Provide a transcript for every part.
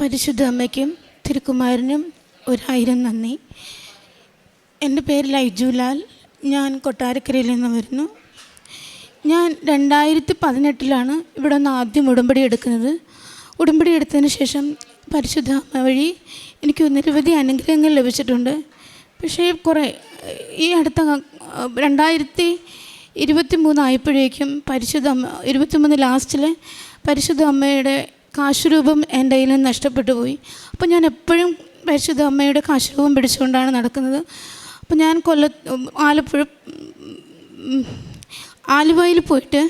പരിശുദ്ധ അമ്മയ്ക്കും തിരുക്കുമാരനും ഒരായിരം നന്ദി. എന്റെ പേര് ലൈജുലാൽ ഞാൻ കൊട്ടാരക്കരയിൽ നിന്ന് വരുന്നു. ഞാൻ രണ്ടായിരത്തി പതിനെട്ടിലാണ് ഇവിടെ നിന്ന് ആദ്യം ഉടമ്പടി എടുക്കുന്നത്. ഉടമ്പടി എടുത്തതിന് ശേഷം പരിശുദ്ധ അമ്മ വഴി എനിക്ക് നിരവധി അനുഗ്രഹങ്ങൾ ലഭിച്ചിട്ടുണ്ട്. പക്ഷേ കുറേ ഈ അടുത്ത രണ്ടായിരത്തി ഇരുപത്തി മൂന്നായപ്പോഴേക്കും പരിശുദ്ധ അമ്മ ഇരുപത്തി മൂന്ന് ലാസ്റ്റിൽ പരിശുദ്ധ അമ്മയുടെ കാശുരൂപം എന്റെ കയ്യിൽ നിന്ന് നഷ്ടപ്പെട്ടു പോയി. അപ്പോൾ ഞാൻ എപ്പോഴും പരിശുദ്ധ അമ്മയുടെ കാശുരൂപം പിടിച്ചുകൊണ്ടാണ് നടക്കുന്നത്. അപ്പോൾ ഞാൻ കൊല്ല ആലപ്പുഴ ആലുവയിൽ പോയിട്ട്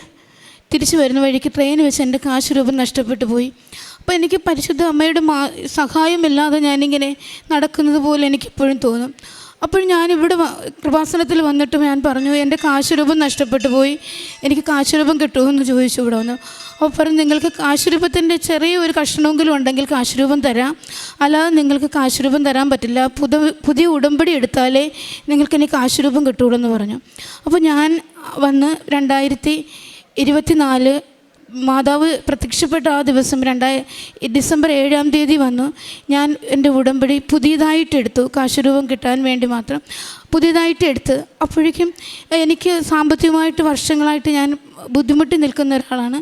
തിരിച്ചു വരുന്ന വഴിക്ക് ട്രെയിൻ വെച്ച് എന്റെ കാശ് രൂപം നഷ്ടപ്പെട്ടു പോയി. അപ്പോൾ എനിക്ക് പരിശുദ്ധ അമ്മയുടെ മാ സഹായമില്ലാതെ ഞാനിങ്ങനെ നടക്കുന്നത് പോലെ എനിക്കിപ്പോഴും തോന്നും. അപ്പോൾ ഞാനിവിടെ കൃപാസനത്തിൽ വന്നിട്ട് ഞാൻ പറഞ്ഞു എന്റെ കാശുരൂപം നഷ്ടപ്പെട്ടു പോയി. എനിക്ക് കാശുരൂപം കിട്ടുമെന്ന് ചോദിച്ചു ഇവിടെ വന്നു. അപ്പോൾ പറഞ്ഞു നിങ്ങൾക്ക് കാശുരൂപത്തിന്റെ ചെറിയ ഒരു കഷ്ണമെങ്കിലും ഉണ്ടെങ്കിൽ കാശുരൂപം തരാം. അല്ലാതെ നിങ്ങൾക്ക് കാശുരൂപം തരാൻ പറ്റില്ല. പുതു പുതിയ ഉടമ്പടി എടുത്താലേ നിങ്ങൾക്ക് ഇനി കാശുരൂപം കിട്ടുകയുള്ളൂ എന്ന് പറഞ്ഞു. അപ്പോൾ ഞാൻ വന്ന് രണ്ടായിരത്തി ഇരുപത്തിനാല് മാതാവ് പ്രത്യക്ഷപ്പെട്ട ആ ദിവസം രണ്ടായി ഡിസംബർ ഏഴാം തീയതി വന്നു. ഞാൻ എന്റെ ഉടമ്പടി പുതിയതായിട്ട് എടുത്തു. കാശുരൂപം കിട്ടാൻ വേണ്ടി മാത്രം പുതിയതായിട്ട് എടുത്ത്. അപ്പോഴേക്കും എനിക്ക് സാമ്പത്തികമായിട്ട് വർഷങ്ങളായിട്ട് ഞാൻ ബുദ്ധിമുട്ടി നിൽക്കുന്ന ഒരാളാണ്.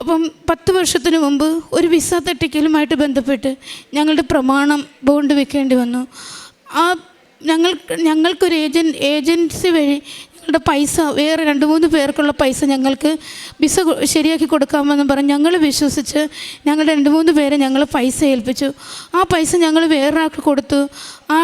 അപ്പം പത്ത് വർഷത്തിന് മുമ്പ് ഒരു വിസ തട്ടിക്കലുമായിട്ട് ബന്ധപ്പെട്ട് ഞങ്ങളുടെ പ്രമാണം ബോണ്ട് വെക്കേണ്ടി വന്നു. ആ ഞങ്ങൾ ഞങ്ങൾക്കൊരു ഏജൻ ഏജൻസി വഴി ഞങ്ങളുടെ പൈസ വേറെ രണ്ട് മൂന്ന് പേർക്കുള്ള പൈസ ഞങ്ങൾക്ക് വിസ ശരിയാക്കി കൊടുക്കാമെന്ന് പറഞ്ഞ് ഞങ്ങൾ വിശ്വസിച്ച് ഞങ്ങളുടെ രണ്ട് മൂന്ന് പേരെ ഞങ്ങൾ പൈസ ഏൽപ്പിച്ചു. ആ പൈസ ഞങ്ങൾ വേറൊരാൾക്ക് കൊടുത്തു. ആ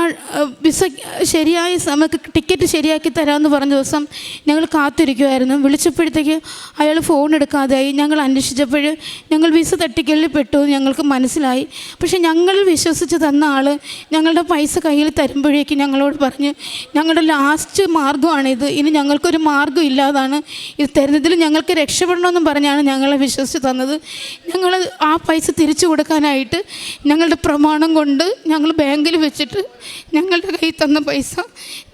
വിസ ശരിയായ നമുക്ക് ടിക്കറ്റ് ശരിയാക്കി തരാമെന്ന് പറഞ്ഞ ദിവസം ഞങ്ങൾ കാത്തിരിക്കുമായിരുന്നു വിളിച്ചപ്പോഴത്തേക്ക് അയാൾ ഫോൺ എടുക്കാതെയായി. ഞങ്ങൾ അന്വേഷിച്ചപ്പോൾ ഞങ്ങൾ വിസ തട്ടിക്കലിൽ പെട്ടു ഞങ്ങൾക്ക് മനസ്സിലായി. പക്ഷേ ഞങ്ങൾ വിശ്വസിച്ച് തന്ന ആൾ ഞങ്ങളുടെ പൈസ കയ്യിൽ തരുമ്പോഴേക്കും ഞങ്ങളോട് പറഞ്ഞ് ഞങ്ങളുടെ ലാസ്റ്റ് മാർഗമാണിത് ഇനി ഞങ്ങൾക്കൊരു മാർഗം ഇല്ലാതാണ്. ഇത് തരുന്നതിൽ ഞങ്ങൾക്ക് രക്ഷപ്പെടണമെന്നും പറഞ്ഞാണ് ഞങ്ങളെ വിശ്വസിച്ച് തന്നത്. ഞങ്ങൾ ആ പൈസ തിരിച്ചു കൊടുക്കാനായിട്ട് ഞങ്ങളുടെ പ്രമാണം കൊണ്ട് ഞങ്ങൾ ബാങ്കിൽ വെച്ചിട്ട് ഞങ്ങളുടെ കയ്യിൽ തന്ന പൈസ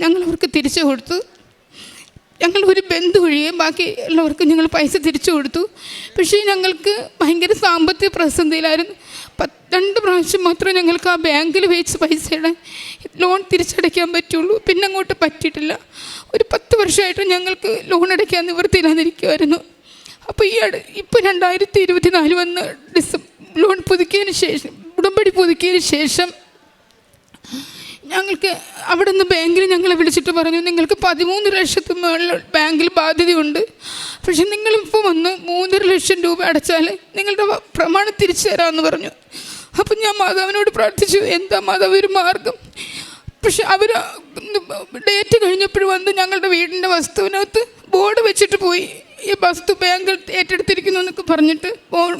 ഞങ്ങൾ അവർക്ക് തിരിച്ചു കൊടുത്തു. ഞങ്ങൾ ഒരു ബന്ധു ഒഴികെ ബാക്കി എല്ലാവർക്കും ഞങ്ങൾ പൈസ തിരിച്ചു കൊടുത്തു. പക്ഷേ ഞങ്ങൾക്ക് ഭയങ്കര സാമ്പത്തിക പ്രതിസന്ധിയിലായിരുന്നു. രണ്ട് പ്രാവശ്യം മാത്രമേ ഞങ്ങൾക്ക് ആ ബാങ്കിൽ വെച്ച് പൈസയുടെ ലോൺ തിരിച്ചടയ്ക്കാൻ പറ്റുള്ളൂ. പിന്നെ അങ്ങോട്ട് പറ്റിയിട്ടില്ല. ഒരു പത്ത് വർഷമായിട്ട് ഞങ്ങൾക്ക് ലോൺ അടയ്ക്കാൻ നിവൃത്തിയില്ലാതിരിക്കുമായിരുന്നു അപ്പോൾ ഈ ഇപ്പോൾ രണ്ടായിരത്തി ഇരുപത്തി നാല് വന്ന് ഡിസം ലോൺ പുതുക്കിയതിന് ശേഷം ഉടമ്പടി പുതുക്കിയതിന് ശേഷം ഞങ്ങൾക്ക് അവിടെ നിന്ന് ബാങ്കിൽ ഞങ്ങളെ വിളിച്ചിട്ട് പറഞ്ഞു നിങ്ങൾക്ക് പതിമൂന്ന് ലക്ഷത്തിന് മുകളിൽ ബാങ്കിൽ ബാധ്യതയുണ്ട്. പക്ഷെ നിങ്ങളിപ്പോൾ വന്ന് മൂന്നര ലക്ഷം രൂപ അടച്ചാൽ നിങ്ങളുടെ പ്രമാണം തിരിച്ചു തരാമെന്ന് പറഞ്ഞു. അപ്പം ഞാൻ മാതാവിനോട് പ്രാർത്ഥിച്ചു എന്താ മാതാവ് ഒരു മാർഗം? പക്ഷെ അവർ ഡേറ്റ് കഴിഞ്ഞപ്പോൾ വന്ന് ഞങ്ങളുടെ വീടിന്റെ വസ്തുവിനകത്ത് ബോർഡ് വെച്ചിട്ട് പോയി. ഈ വസ്തു ബാങ്ക് ഏറ്റെടുത്തിരിക്കുന്നു എന്നൊക്കെ പറഞ്ഞിട്ട്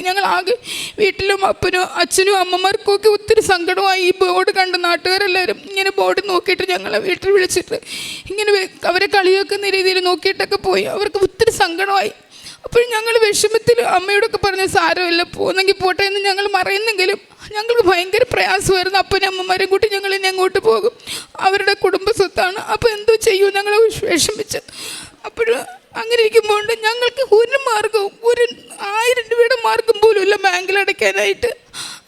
ഞങ്ങൾ ആകെ വീട്ടിലും അപ്പനും അച്ഛനും അമ്മമാർക്കും ഒക്കെ ഒത്തിരി സങ്കടമായി. ഈ ബോർഡ് കണ്ട് നാട്ടുകാരെല്ലാവരും ഇങ്ങനെ ബോർഡ് നോക്കിയിട്ട് ഞങ്ങളെ വീട്ടിൽ വിളിച്ചിട്ട് ഇങ്ങനെ അവരെ കളിയാക്കുന്ന രീതിയിൽ നോക്കിയിട്ടൊക്കെ പോയി. അവർക്ക് ഒത്തിരി സങ്കടമായി. അപ്പോൾ ഞങ്ങൾ വിഷമത്തിൽ അമ്മയോടൊക്കെ പറഞ്ഞ സാരമില്ല പോകുന്നെങ്കിൽ പോട്ടെ എന്ന് ഞങ്ങൾ മറയുന്നെങ്കിലും ഞങ്ങൾക്ക് ഭയങ്കര പ്രയാസമായിരുന്നു. അപ്പനും അമ്മമാരും കൂട്ടി ഞങ്ങൾ ഇനി അങ്ങോട്ട് പോകും? അവരുടെ കുടുംബ സ്വത്താണ് അപ്പോൾ എന്തോ ചെയ്യൂ ഞങ്ങൾ വിഷമിച്ച്. അപ്പോൾ അങ്ങനെ ഇരിക്കുമ്പോൾ ഞങ്ങൾക്ക് ഒരു മാർഗവും ഒരു ആയിരം രൂപയുടെ മാർഗം പോലും ഇല്ല ബാങ്കിൽ അടയ്ക്കാനായിട്ട്.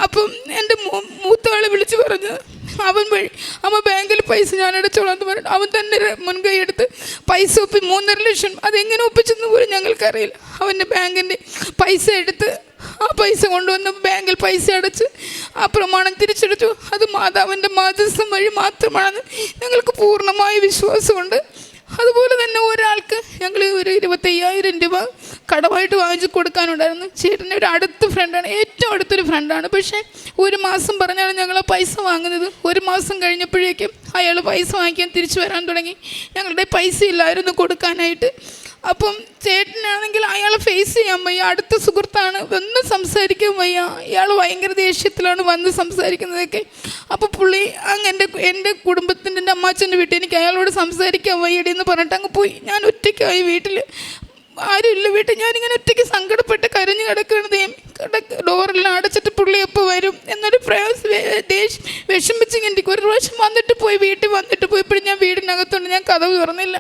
അപ്പം എന്റെ മൂ- മൂത്ത ആളെ വിളിച്ച് പറഞ്ഞ് അവൻ വഴി അമ്മ ബാങ്കിൽ പൈസ ഞാൻ അടച്ചോളാം എന്ന് പറഞ്ഞു അവൻ തന്നെ മുൻകൈ എടുത്ത് പൈസ ഒപ്പി മൂന്നര ലക്ഷം അതെങ്ങനെ ഒപ്പിച്ചെന്ന് പോലും ഞങ്ങൾക്കറിയില്ല. അവന്റെ ബാങ്കിന്റെ പൈസ എടുത്ത് ആ പൈസ കൊണ്ടുവന്ന് ബാങ്കിൽ പൈസ അടച്ച് ആ പ്രമാണം തിരിച്ചെടുത്തു അത് മാതാവിന്റെ മാധ്യസ്ഥം വഴി മാത്രമാണെന്ന് ഞങ്ങൾക്ക് പൂർണമായ വിശ്വാസമുണ്ട്. അതുപോലെ തന്നെ ഒരാൾക്ക് ഞങ്ങൾ ഒരു ഇരുപത്തയ്യായിരം രൂപ കടമായിട്ട് വാങ്ങിച്ച് കൊടുക്കാനുണ്ടായിരുന്നു. ചേട്ടന്റെ ഒരു അടുത്ത ഫ്രണ്ടാണ് ഏറ്റവും അടുത്തൊരു ഫ്രണ്ടാണ് പക്ഷേ ഒരു മാസം പറഞ്ഞാണ് ഞങ്ങൾ പൈസ വാങ്ങുന്നത്. ഒരു മാസം കഴിഞ്ഞപ്പോഴേക്കും അയാൾ പൈസ വാങ്ങിക്കാൻ തിരിച്ചു വരാൻ തുടങ്ങി. ഞങ്ങളുടെ പൈസ ഇല്ലായിരുന്നു കൊടുക്കാനായിട്ട്. അപ്പം ചേട്ടനാണെങ്കിൽ അയാളെ ഫേസ് ചെയ്യാൻ വയ്യ അടുത്ത സുഹൃത്താണ് വന്ന് സംസാരിക്കാൻ വയ്യ. ഇയാൾ ഭയങ്കര ദേഷ്യത്തിലാണ് വന്ന് സംസാരിക്കുന്നതൊക്കെ. അപ്പോൾ പുള്ളി അങ്ങ് എന്റെ എന്റെ കുടുംബത്തിന്റെ എന്റെ അമ്മാച്ചന്റെ വീട്ടിൽ എനിക്ക് അയാളോട് സംസാരിക്കാൻ വയ്യടി എന്ന് പറഞ്ഞിട്ട് അങ്ങ് പോയി. ഞാൻ ഒറ്റയ്ക്കായി വീട്ടിൽ ആരുമില്ല വീട്ടിൽ. ഞാനിങ്ങനെ ഒറ്റയ്ക്ക് സങ്കടപ്പെട്ട് കരഞ്ഞു കിടക്കണതേ കിടക്ക് ഡോറെല്ലാം അടച്ചിട്ട് പുള്ളി എപ്പോൾ വരും എന്നൊരു വിഷമിച്ച് ദേഷ്യം വിഷമിച്ചിങ്ങനെ എനിക്ക് ഒരു പ്രാവശ്യം വന്നിട്ട് പോയി വീട്ടിൽ വന്നിട്ട് പോയി ഇപ്പോഴും ഞാൻ വീടിനകത്തുണ്ട് ഞാൻ കഥവ് തുറന്നില്ല.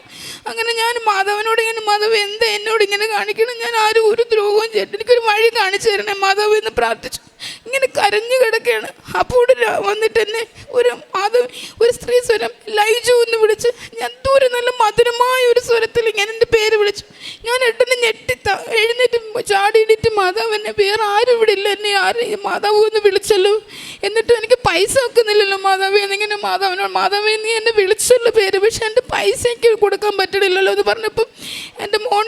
അങ്ങനെ ഞാൻ മാധവനോട് ഇങ്ങനെ മാധവ് എന്താ എന്നോട് ഇങ്ങനെ കാണിക്കണം? ഞാൻ ആരും ഒരു ദ്രോഹവും ചെയ്തിട്ട് എനിക്കൊരു വഴി കാണിച്ചു തരണേ മാധവ് എന്ന് പ്രാർത്ഥിച്ചു. ഇങ്ങനെ കരഞ്ഞു കിടക്കുകയാണ്. അപ്പോൾ വന്നിട്ട് എന്നെ ഒരു മാധവ് ഒരു സ്ത്രീ സ്വരം ലൈജു എന്ന് വിളിച്ച് ഞാൻ ദൂരെ നല്ല മധുരമായ ഒരു സ്വരത്തിൽ ഇങ്ങനെ എന്റെ പേര് വിളിച്ചു. ഞാൻ എട്ടെന്ന് ഞെട്ടി എഴുന്നേറ്റ് ചാടിയിടിട്ട് മാതാവ് എന്നെ വേറെ ആരും ഇവിടെ ഇല്ല. എന്നെ ആരും മാതാവ് എന്ന് വിളിച്ചല്ലോ? എന്നിട്ട് എനിക്ക് പൈസ വെക്കുന്നില്ലല്ലോ മാതാവ്. എന്നിങ്ങനെ മാതാവിനോട് മാതാവ് നീ എന്നെ വിളിച്ചല്ലോ പേര് പക്ഷെ എന്റെ പൈസ എനിക്ക് കൊടുക്കാൻ പറ്റില്ലല്ലോ എന്ന് പറഞ്ഞപ്പം എന്റെ മോൻ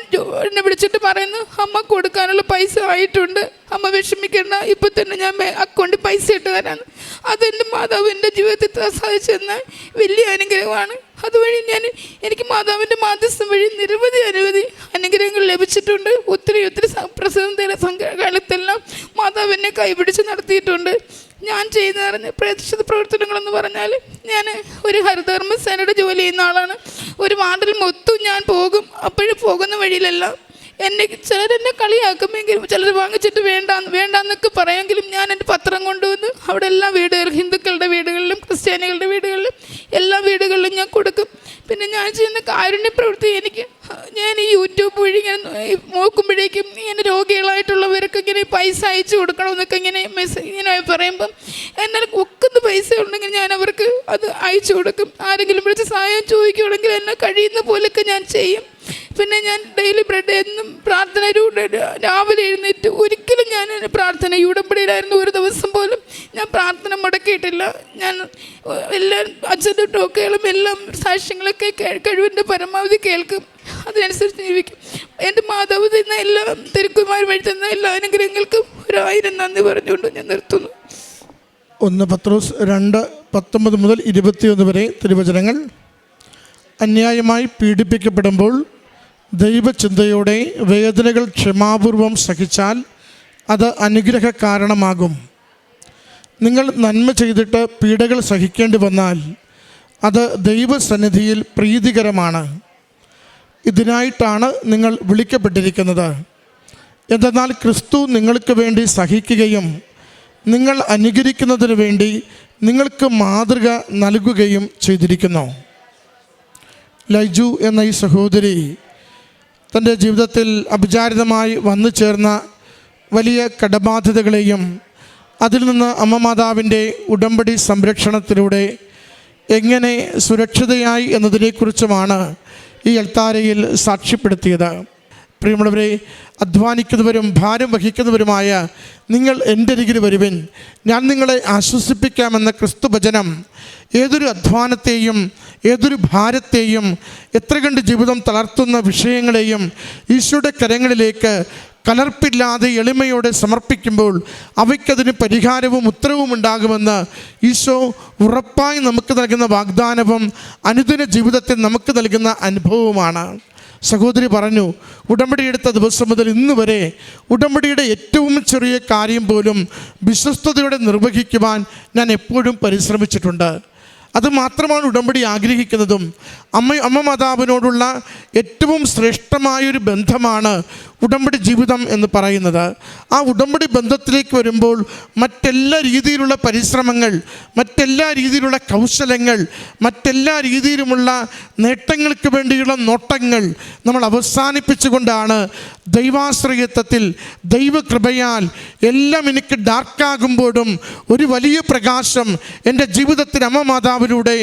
എന്നെ വിളിച്ചിട്ട് പറയുന്നു അമ്മ കൊടുക്കാനുള്ള പൈസ ആയിട്ടുണ്ട്. അമ്മ വിഷമിക്കേണ്ട. ഇപ്പം തന്നെ ഞാൻ അക്കൗണ്ടിൽ പൈസ ഇട്ട് തരാമെന്ന് അതെന്റെ മാതാവ് എന്റെ ജീവിതത്തിൽ സാധിച്ചെന്ന വലിയ അനുഗ്രഹമാണ്. അതുവഴി ഞാൻ എനിക്ക് മാതാവിന്റെ മാധ്യസ്ഥം വഴി നിരവധി അനവധി അനുഗ്രഹങ്ങൾ ലഭിച്ചിട്ടുണ്ട്. ഒത്തിരി ഒത്തിരി പ്രസിദ്ധ സംഘകാലത്തെല്ലാം മാതാവ് എന്നെ കൈപിടിച്ച് നടത്തിയിട്ടുണ്ട്. ഞാൻ ചെയ്യുന്ന പ്രേക്ഷിത പ്രവർത്തനങ്ങളെന്ന് പറഞ്ഞാൽ ഞാൻ ഒരു ഹരിതകർമ്മ സേനയുടെ ജോലി ചെയ്യുന്ന ആളാണ്. ഒരു വാർഡിൽ മൊത്തം ഞാൻ പോകും. അപ്പോഴും പോകുന്ന വഴിയിലെല്ലാം. എന്നെ ചിലരെന്നെ കളിയാക്കുമെങ്കിലും ചിലർ വാങ്ങിച്ചിട്ട് വേണ്ട വേണ്ടാന്നൊക്കെ പറയുമെങ്കിലും ഞാൻ എന്റെ പത്രം കൊണ്ടുവന്ന് അവിടെ എല്ലാ വീടുകളിലും ഹിന്ദുക്കളുടെ വീടുകളിലും ക്രിസ്ത്യാനികളുടെ വീടുകളിലും എല്ലാ വീടുകളിലും ഞാൻ കൊടുക്കും. പിന്നെ ഞാൻ ചെയ്യുന്ന കാരുണ്യ പ്രവൃത്തി എനിക്ക് ഞാൻ ഈ യൂട്യൂബ് വഴി ഇങ്ങനെ നോക്കുമ്പോഴേക്കും ഇങ്ങനെ രോഗികളായിട്ടുള്ളവർക്ക് ഇങ്ങനെ പൈസ അയച്ചു കൊടുക്കണമെന്നൊക്കെ ഇങ്ങനെ മെസ്സേജ് ഇങ്ങനെ പറയുമ്പം എന്നാൽ ഒക്കുന്ന പൈസ ഉണ്ടെങ്കിൽ ഞാൻ അവർക്ക് അത് അയച്ചു കൊടുക്കും. ആരെങ്കിലും വിളിച്ച് സഹായം ചോദിക്കുകയാണെങ്കിൽ എന്നെ കഴിയുന്ന പോലെയൊക്കെ ഞാൻ ചെയ്യും. പിന്നെ ഞാൻ ഡെയിലി ബ്രെഡ് എന്നും പ്രാർത്ഥനയിലൂടെ രാവിലെ എഴുന്നേറ്റ് ഒരിക്കലും ഞാൻ പ്രാർത്ഥന യൂടമ്പടിയിലായിരുന്നു ഒരു ദിവസം പോലും ഞാൻ പ്രാർത്ഥന മുടക്കിയിട്ടില്ല. ഞാൻ എല്ലാ അച്ഛന്റെ ടോക്കുകളും എല്ലാം സാക്ഷ്യങ്ങളൊക്കെ കഴിവിന്റെ പരമാവധി കേൾക്കും. അതിനനുസരിച്ച് ജീവിക്കും. എന്റെ മാതാവ് തന്ന എല്ലാ തിരുക്കുമാർ വഴി തന്ന എല്ലാ അനുഗ്രഹങ്ങൾക്കും ഒരായിരം നന്ദി പറഞ്ഞുകൊണ്ട് ഞാൻ നിർത്തുന്നു. ഒന്ന് പത്രോസ് രണ്ട് പത്തൊമ്പത് മുതൽ ഇരുപത്തിയൊന്ന് വരെ തിരുവചനങ്ങൾ. അന്യായമായി പീഡിപ്പിക്കപ്പെടുമ്പോൾ ദൈവചിന്തയോടെ വേദനകൾ ക്ഷമാപൂർവം സഹിച്ചാൽ അത് അനുഗ്രഹ കാരണമാകും നിങ്ങൾ നന്മ ചെയ്തിട്ട് പീഡകൾ സഹിക്കേണ്ടി വന്നാൽ അത് ദൈവസന്നിധിയിൽ പ്രീതികരമാണ്. ഇതിനായിട്ടാണ് നിങ്ങൾ വിളിക്കപ്പെട്ടിരിക്കുന്നത്. എന്തെന്നാൽ ക്രിസ്തു നിങ്ങൾക്ക് വേണ്ടി സഹിക്കുകയും നിങ്ങൾ അനുകരിക്കുന്നതിന് വേണ്ടി നിങ്ങൾക്ക് മാതൃക നൽകുകയും ചെയ്തിരിക്കുന്നു. ലൈജു എന്ന ഈ സഹോദരി തന്റെ ജീവിതത്തിൽ അപചാരിതമായി വന്നു ചേർന്ന വലിയ കടബാധ്യതകളെയും അതിൽ നിന്ന് അമ്മ മാതാവിന്റെ ഉടമ്പടി സംരക്ഷണത്തിലൂടെ എങ്ങനെ സുരക്ഷിതയായി എന്നതിനെക്കുറിച്ചുമാണ് ഈ എൽത്താരയിൽ സാക്ഷ്യപ്പെടുത്തിയത്. പ്രിയമുള്ളവരെ അധ്വാനിക്കുന്നവരും ഭാരം വഹിക്കുന്നവരുമായ നിങ്ങൾ എന്റെ അരികിൽ വരുവിൻ. ഞാൻ നിങ്ങളെ ആശ്വസിപ്പിക്കാമെന്ന ക്രിസ്തു ഭജനം ഏതൊരു അധ്വാനത്തെയും ഏതൊരു ഭാരത്തെയും എത്ര കണ്ട് ജീവിതം തളർത്തുന്ന വിഷയങ്ങളെയും ഈശോയുടെ കരങ്ങളിലേക്ക് കലർപ്പില്ലാതെ എളിമയോടെ സമർപ്പിക്കുമ്പോൾ അവയ്ക്കതിന് പരിഹാരവും ഉത്തരവും ഉണ്ടാകുമെന്ന് ഈശോ ഉറപ്പായി നമുക്ക് നൽകുന്ന വാഗ്ദാനവും അനുദിന ജീവിതത്തിൽ നമുക്ക് നൽകുന്ന അനുഭവവുമാണ്. സഹോദരി പറഞ്ഞു ഉടമ്പടി എടുത്ത ദിവസം മുതൽ ഇന്ന് വരെ ഉടമ്പടിയുടെ ഏറ്റവും ചെറിയ കാര്യം പോലും വിശ്വസ്തയോടെ നിർവഹിക്കുവാൻ ഞാൻ എപ്പോഴും പരിശ്രമിച്ചിട്ടുണ്ട്. അത് മാത്രമാണ് ഉടമ്പടി ആഗ്രഹിക്കുന്നതും. അമ്മ അമ്മ മാതാവിനോടുള്ള ഏറ്റവും ശ്രേഷ്ഠമായൊരു ബന്ധമാണ് ഉടമ്പടി ജീവിതം എന്ന് പറയുന്നത്. ആ ഉടമ്പടി ബന്ധത്തിലേക്ക് വരുമ്പോൾ മറ്റെല്ലാ രീതിയിലുള്ള പരിശ്രമങ്ങൾ മറ്റെല്ലാ രീതിയിലുള്ള കൗശലങ്ങൾ മറ്റെല്ലാ രീതിയിലുമുള്ള നേട്ടങ്ങൾക്ക് വേണ്ടിയുള്ള നോട്ടങ്ങൾ നമ്മൾ അവസാനിപ്പിച്ചുകൊണ്ടാണ് ദൈവാശ്രയത്വത്തിൽ ദൈവകൃപയാൽ എല്ലാം എനിക്ക് ഡാർക്കാകുമ്പോഴും ഒരു വലിയ പ്രകാശം എന്റെ ജീവിതത്തിൽ അമ്മ മാതാവിലൂടെ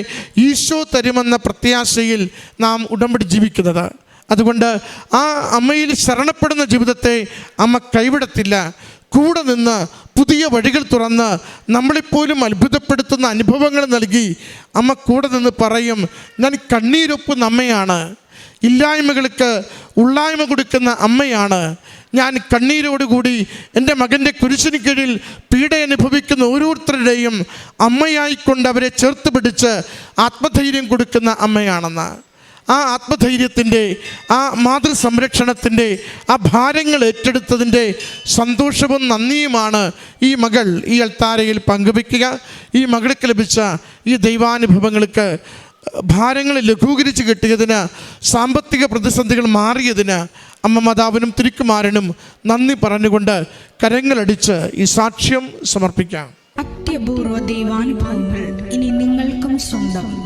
ഈശോ തരുമെന്ന പ്രത്യാശയിൽ നാം ഉടമ്പടി ജീവിക്കുന്നത്. അതുകൊണ്ട് ആ അമ്മയിൽ ശരണപ്പെടുന്ന ജീവിതത്തെ അമ്മ കൈവിടത്തില്ല. കൂടെ നിന്ന് പുതിയ വഴികൾ തുറന്ന് നമ്മളെപ്പോലും അത്ഭുതപ്പെടുത്തുന്ന അനുഭവങ്ങൾ നൽകി അമ്മ കൂടെ നിന്ന് പറയും ഞാൻ കണ്ണീരൊപ്പുന്ന അമ്മയാണ്. ഇല്ലായ്മകൾക്ക് ഉള്ളായ്മ കൊടുക്കുന്ന അമ്മയാണ്. ഞാൻ കണ്ണീരോടുകൂടി എന്റെ മകന്റെ കുരിശിന് കീഴിൽ പീഡ അനുഭവിക്കുന്ന ഓരോരുത്തരുടെയും അമ്മയായിക്കൊണ്ട് അവരെ ചേർത്ത് പിടിച്ച് ആത്മധൈര്യം കൊടുക്കുന്ന അമ്മയാണെന്ന്. ആ ആത്മധൈര്യത്തിന്റെ ആ മാതൃ സംരക്ഷണത്തിന്റെ ആ ഭാരങ്ങൾ ഏറ്റെടുത്തതിന്റെ സന്തോഷവും നന്ദിയുമാണ് ഈ മകൾ ഈ അൽത്താരയിൽ പങ്കുവയ്ക്കുക. ഈ മകൾക്ക് ലഭിച്ച ഈ ദൈവാനുഭവങ്ങൾക്ക് ഭാരങ്ങൾ ലഘൂകരിച്ച് കിട്ടിയതിന് സാമ്പത്തിക പ്രതിസന്ധികൾ മാറിയതിന് അമ്മ മാതാവിനും തിരുക്കുമാരനും നന്ദി പറഞ്ഞുകൊണ്ട് കരങ്ങളടിച്ച് ഈ സാക്ഷ്യം സമർപ്പിക്കാം. അത്യപൂർവ ദൈവാനുഭവങ്ങൾ ഇനി നിങ്ങൾക്കും സ്വന്തം.